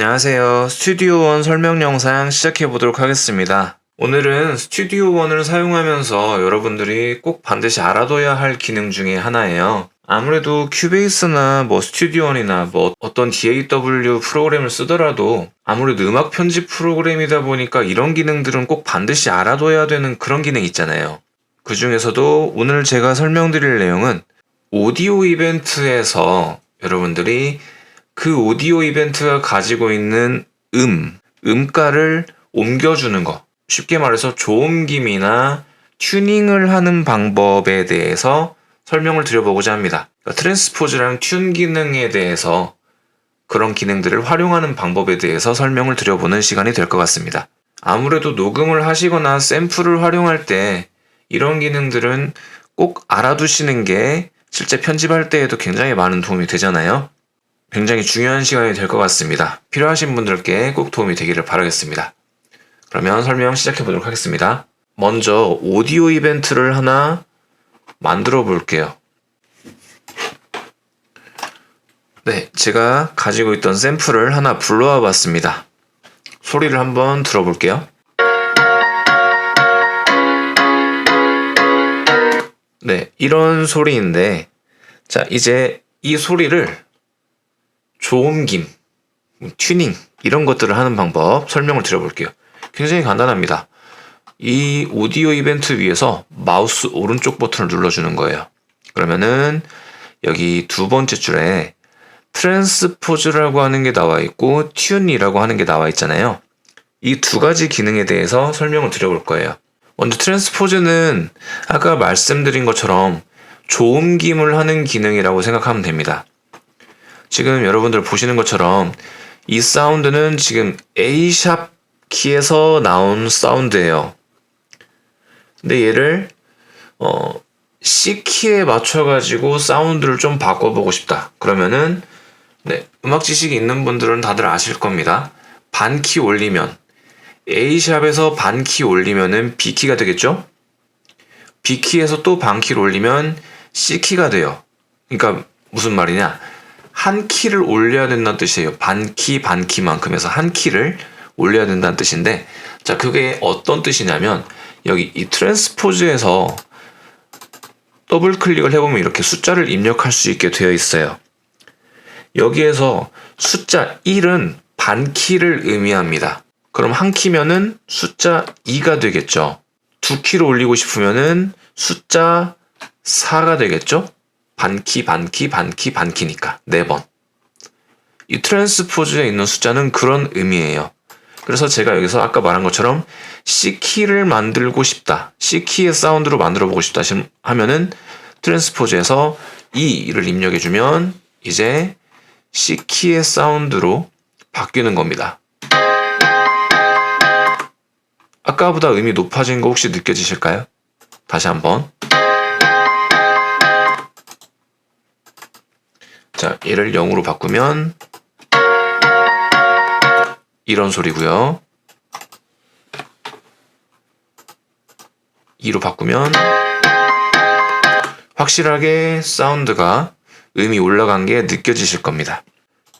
안녕하세요. 스튜디오 원 설명 영상 시작해 보도록 하겠습니다. 오늘은 스튜디오 원을 사용하면서 여러분들이 꼭 반드시 알아둬야 할 기능 중에 하나예요. 아무래도 큐베이스나 뭐 스튜디오 원이나 뭐 어떤 DAW 프로그램을 쓰더라도 아무래도 음악 편집 프로그램이다 보니까 이런 기능들은 꼭 반드시 알아둬야 되는 그런 기능 있잖아요. 그 중에서도 오늘 제가 설명드릴 내용은 오디오 이벤트에서 여러분들이 그 오디오 이벤트가 가지고 있는 음, 음가를 옮겨주는 거. 쉽게 말해서 조음김이나 튜닝을 하는 방법에 대해서 설명을 드려보고자 합니다. 그러니까 트랜스포즈랑 튠 기능에 대해서 그런 기능들을 활용하는 방법에 대해서 설명을 드려보는 시간이 될 것 같습니다. 아무래도 녹음을 하시거나 샘플을 활용할 때 이런 기능들은 꼭 알아두시는 게 실제 편집할 때에도 굉장히 많은 도움이 되잖아요. 굉장히 중요한 시간이 될 것 같습니다. 필요하신 분들께 꼭 도움이 되기를 바라겠습니다. 그러면 설명 시작해 보도록 하겠습니다. 먼저 오디오 이벤트를 하나 만들어 볼게요. 네, 제가 가지고 있던 샘플을 하나 불러와 봤습니다. 소리를 한번 들어볼게요. 네, 이런 소리인데, 자, 이제 이 소리를 조음김, 튜닝, 이런 것들을 하는 방법 설명을 드려볼게요. 굉장히 간단합니다. 이 오디오 이벤트 위에서 마우스 오른쪽 버튼을 눌러주는 거예요. 그러면은 여기 두 번째 줄에 트랜스포즈라고 하는 게 나와 있고 튠이라고 하는 게 나와 있잖아요. 이 두 가지 기능에 대해서 설명을 드려볼 거예요. 먼저 트랜스포즈는 아까 말씀드린 것처럼 조음김을 하는 기능이라고 생각하면 됩니다. 지금 여러분들 보시는 것처럼 이 사운드는 지금 A샵 키에서 나온 사운드예요. 근데 얘를 어, C 키에 맞춰가지고 사운드를 좀 바꿔보고 싶다. 그러면은 네, 음악 지식이 있는 분들은 다들 아실 겁니다. 반 키 올리면 A 샵에서 반 키 올리면은 B 키가 되겠죠? B 키에서 또 반 키를 올리면 C 키가 돼요. 그러니까 무슨 말이냐? 한 키를 올려야 된다는 뜻이에요. 반 키, 반 키만큼 해서 한 키를 올려야 된다는 뜻인데, 자, 그게 어떤 뜻이냐면, 여기 이 트랜스포즈에서 더블 클릭을 해보면 이렇게 숫자를 입력할 수 있게 되어 있어요. 여기에서 숫자 1은 반 키를 의미합니다. 그럼 한 키면은 숫자 2가 되겠죠. 두 키를 올리고 싶으면은 숫자 4가 되겠죠. 반키, 반키, 반키, 반키니까 네 번. 이 트랜스포즈에 있는 숫자는 그런 의미예요. 그래서 제가 여기서 아까 말한 것처럼 C키를 만들고 싶다. C키의 사운드로 만들어 보고 싶다 하면은 트랜스포즈에서 E를 입력해 주면 이제 C키의 사운드로 바뀌는 겁니다. 아까보다 음이 높아진 거 혹시 느껴지실까요? 다시 한번. 자, 얘를 0으로 바꾸면 이런 소리고요. 2로 바꾸면 확실하게 사운드가 음이 올라간 게 느껴지실 겁니다.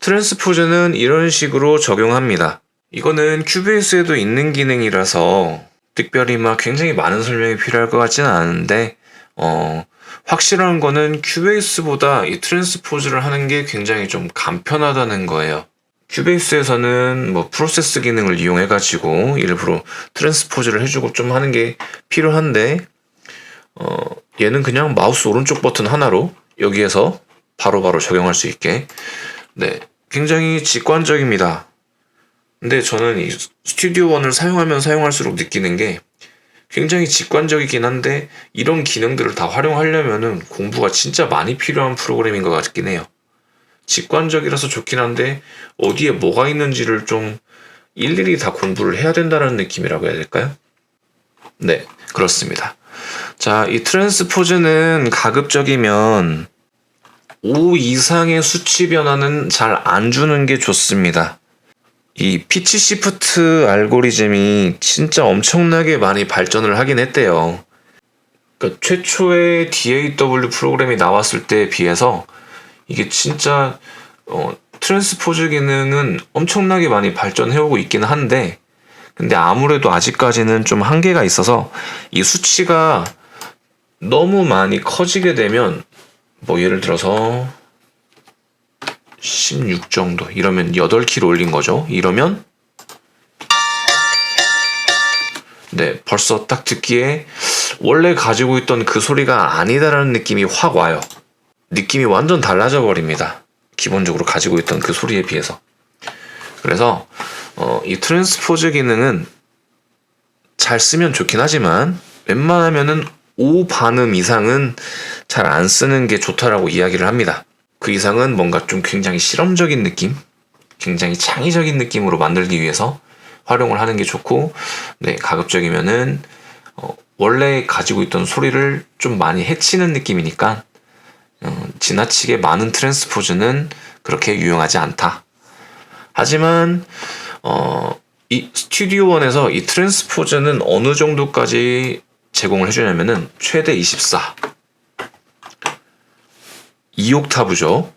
트랜스포즈는 이런 식으로 적용합니다. 이거는 큐베이스에도 있는 기능이라서 특별히 막 굉장히 많은 설명이 필요할 것 같지는 않은데 어, 확실한 거는 큐베이스보다 이 트랜스포즈를 하는 게 굉장히 좀 간편하다는 거예요. 큐베이스에서는 뭐 프로세스 기능을 이용해 가지고 일부러 트랜스포즈를 해주고 좀 하는 게 필요한데 어, 얘는 그냥 마우스 오른쪽 버튼 하나로 여기에서 바로바로 바로 적용할 수 있게 네 굉장히 직관적입니다. 근데 저는 이 스튜디오 원을 사용하면 사용할수록 느끼는 게 굉장히 직관적이긴 한데 이런 기능들을 다 활용하려면은 공부가 진짜 많이 필요한 프로그램인 것 같긴 해요. 직관적이라서 좋긴 한데 어디에 뭐가 있는지를 좀 일일이 다 공부를 해야 된다는 느낌이라고 해야 될까요? 네, 그렇습니다. 자, 이 트랜스포즈는 가급적이면 5 이상의 수치 변화는 잘 안 주는 게 좋습니다. 이 피치 시프트 알고리즘이 진짜 엄청나게 많이 발전을 하긴 했대요. 그러니까 최초의 DAW 프로그램이 나왔을 때에 비해서 이게 진짜 어, 트랜스포즈 기능은 엄청나게 많이 발전해오고 있긴 한데 근데 아무래도 아직까지는 좀 한계가 있어서 이 수치가 너무 많이 커지게 되면 뭐 예를 들어서 16 정도 이러면 8키로 올린 거죠. 이러면 네, 벌써 딱 듣기에 원래 가지고 있던 그 소리가 아니다라는 느낌이 확 와요. 느낌이 완전 달라져 버립니다. 기본적으로 가지고 있던 그 소리에 비해서. 그래서 어, 이 트랜스포즈 기능은 잘 쓰면 좋긴 하지만 웬만하면은 5 반음 이상은 잘 안 쓰는 게 좋다라고 이야기를 합니다. 그 이상은 뭔가 좀 굉장히 실험적인 느낌, 굉장히 창의적인 느낌으로 만들기 위해서 활용을 하는 게 좋고, 네, 가급적이면은 어, 원래 가지고 있던 소리를 좀 많이 해치는 느낌이니까 어, 지나치게 많은 트랜스포즈는 그렇게 유용하지 않다. 하지만 어, 이 스튜디오 원에서 이 트랜스포즈는 어느 정도까지 제공을 해주냐면은 최대 24 2옥타브죠.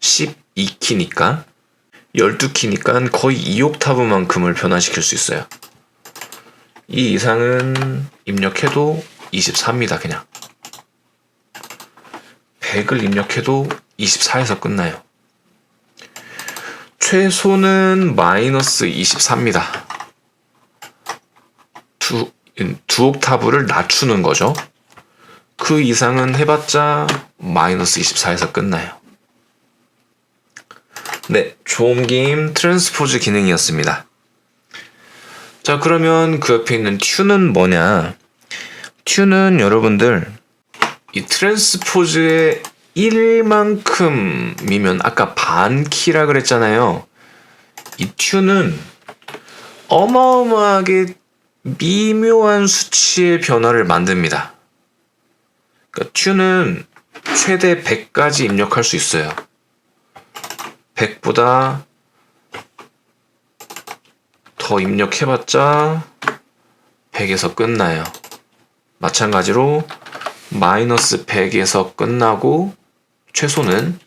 12키니까 12키니까 거의 2옥타브만큼을 변화시킬 수 있어요. 이 이상은 입력해도 24입니다 그냥. 100을 입력해도 24에서 끝나요. 최소는 마이너스 24입니다. 두, 두 옥타브를 낮추는 거죠 그 이상은 해봤자 마이너스 24에서 끝나요. 네, 조음김 트랜스포즈 기능이었습니다. 자, 그러면 그 옆에 있는 튜는 뭐냐? 튜는 여러분들 이 트랜스포즈의 1만큼이면 아까 반 키라 그랬잖아요. 이 튜는 어마어마하게 미묘한 수치의 변화를 만듭니다. 그러니까 튜는 최대 100까지 입력할 수 있어요. 100보다 더 입력해봤자 100에서 끝나요. 마찬가지로 마이너스 100에서 끝나고 최소는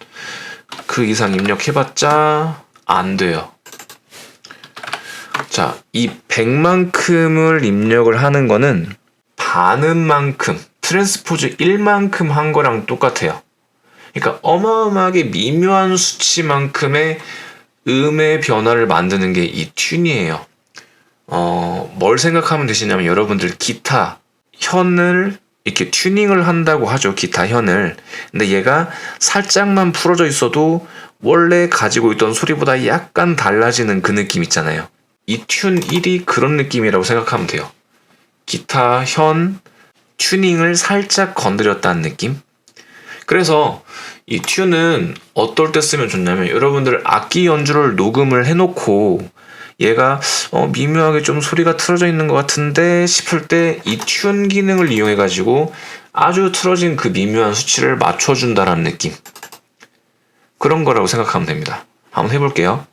그 이상 입력해봤자 안 돼요. 자, 이 100만큼을 입력을 하는 거는 반음만큼 트랜스포즈 1만큼 한 거랑 똑같아요. 그러니까 어마어마하게 미묘한 수치만큼의 음의 변화를 만드는 게 이 튠이에요. 어, 뭘 생각하면 되시냐면 여러분들 기타 현을 이렇게 튜닝을 한다고 하죠. 기타 현을. 근데 얘가 살짝만 풀어져 있어도 원래 가지고 있던 소리보다 약간 달라지는 그 느낌 있잖아요. 이 튠 1이 그런 느낌이라고 생각하면 돼요. 기타 현 튜닝을 살짝 건드렸다는 느낌? 그래서 이 튜는 어떨 때 쓰면 좋냐면 여러분들 악기 연주를 녹음을 해놓고 얘가 어, 미묘하게 좀 소리가 틀어져 있는 것 같은데 싶을 때 이 튠 기능을 이용해 가지고 아주 틀어진 그 미묘한 수치를 맞춰준다라는 느낌. 그런 거라고 생각하면 됩니다. 한번 해볼게요.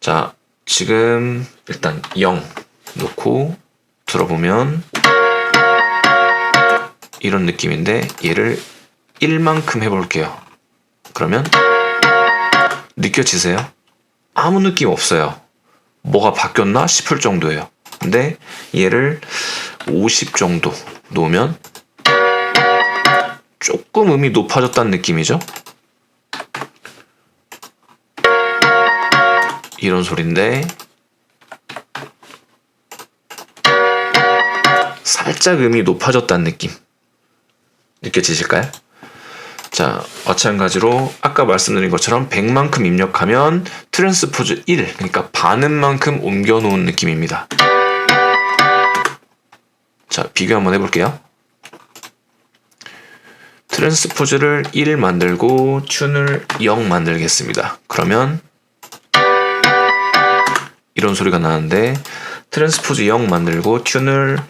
자 지금 일단 0 놓고 들어보면 이런 느낌인데 얘를 1만큼 해볼게요. 그러면 느껴지세요? 아무 느낌 없어요. 뭐가 바뀌었나 싶을 정도예요. 근데 얘를 50 정도 놓으면 조금 음이 높아졌다는 느낌이죠? 이런 소리인데 살짝 음이 높아졌다는 느낌. 느껴지실까요? 자, 마찬가지로 아까 말씀드린 것처럼 100만큼 입력하면 트랜스포즈 1, 그러니까 반음만큼 옮겨놓은 느낌입니다. 자, 비교 한번 해볼게요. 트랜스포즈를 1 만들고 튠을 0 만들겠습니다. 그러면 이런 소리가 나는데 트랜스포즈 0 만들고 튠을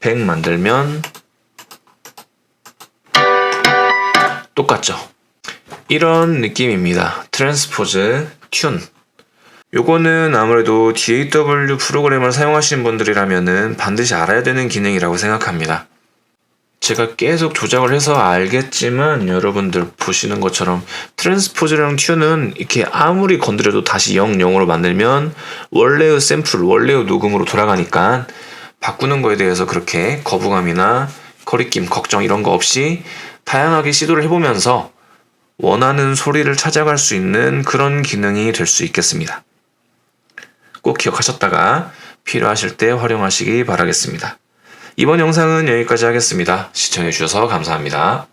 100 만들면 똑같죠. 이런 느낌입니다. 트랜스포즈 튠. 요거는 아무래도 DAW 프로그램을 사용하시는 분들이라면은 반드시 알아야 되는 기능이라고 생각합니다. 제가 계속 조작을 해서 알겠지만 여러분들 보시는 것처럼 트랜스포즈랑 튠은 이렇게 아무리 건드려도 다시 0, 0으로 만들면 원래의 샘플, 원래의 녹음으로 돌아가니까 바꾸는 거에 대해서 그렇게 거부감이나 거리낌, 걱정 이런 거 없이 다양하게 시도를 해보면서 원하는 소리를 찾아갈 수 있는 그런 기능이 될 수 있겠습니다. 꼭 기억하셨다가 필요하실 때 활용하시기 바라겠습니다. 이번 영상은 여기까지 하겠습니다. 시청해주셔서 감사합니다.